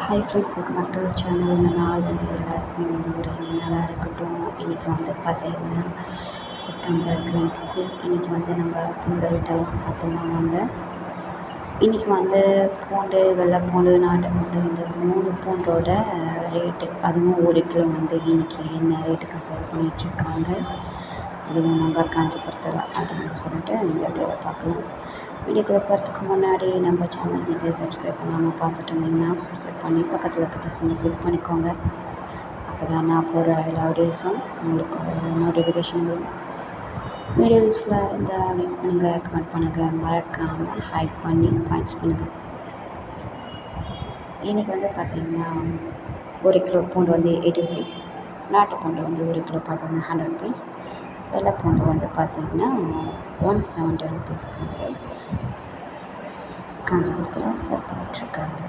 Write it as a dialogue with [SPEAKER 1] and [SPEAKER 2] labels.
[SPEAKER 1] Hi friends welcome back to our channel இந்த நாள் வந்து எல்லாருக்குமே வந்து ஒரு இனி நாளாக இருக்கட்டும். இன்றைக்கி வந்து பார்த்திங்கன்னா செப்டம்பர் டுவெண்ட்டி இன்றைக்கி வந்து நம்ம பூண்டு வீட்டெல்லாம் பார்த்துலாம் வாங்க. இன்றைக்கி வந்து பூண்டு வெள்ளை பூண்டு நாட்டு பூண்டு இந்த மூணு பூண்டோட ரேட்டு அதுவும் ஒரு கிலோ வந்து இன்றைக்கி என்ன ரேட்டுக்கு சேல் பண்ணிகிட்ருக்காங்க அதுவும் நம்ம காஞ்சிபுரத்தில் அப்படின்னு சொல்லிட்டு இந்த வீடியோவில் பார்க்கலாம். வீடியோக்குள்ளே போகிறதுக்கு முன்னாடி நம்ம சேனல் நீங்கள் சப்ஸ்கிரைப் பண்ணாமல் பார்த்துட்டு இருந்தீங்கன்னா சப்ஸ்கிரைப் பண்ணி பக்கத்தில் இருக்க பசங்க கிளிக் பண்ணிக்கோங்க. அப்போ தான் நான் போகிற எல்லா வீடியோஸும் உங்களுக்கு நோட்டிஃபிகேஷன் வரும். வீடியோ யூஸ்ஃபுல்லாக இருந்தால் லைக் பண்ணுங்கள் கமெண்ட் பண்ணுங்கள் மறக்காமல் ஹைக் பண்ணி பாயிண்ட்ஸ் பண்ணுங்கள் இன்றைக்கி வந்து பார்த்திங்கன்னா ஒரு கிலோ பூண்டு வந்து எயிட்டி ருபீஸ் நாட்டு பூண்டு வந்து ஒரு கிலோ பார்த்தீங்கன்னா ஹண்ட்ரட் ருபீஸ் வெள்ளை பூண்டு வந்து பார்த்திங்கன்னா ஒன் செவன்ட்டி ருபீஸ்க்கு வந்து காஞ்சிபுரத்தில் சேர்த்து விட்ருக்காங்க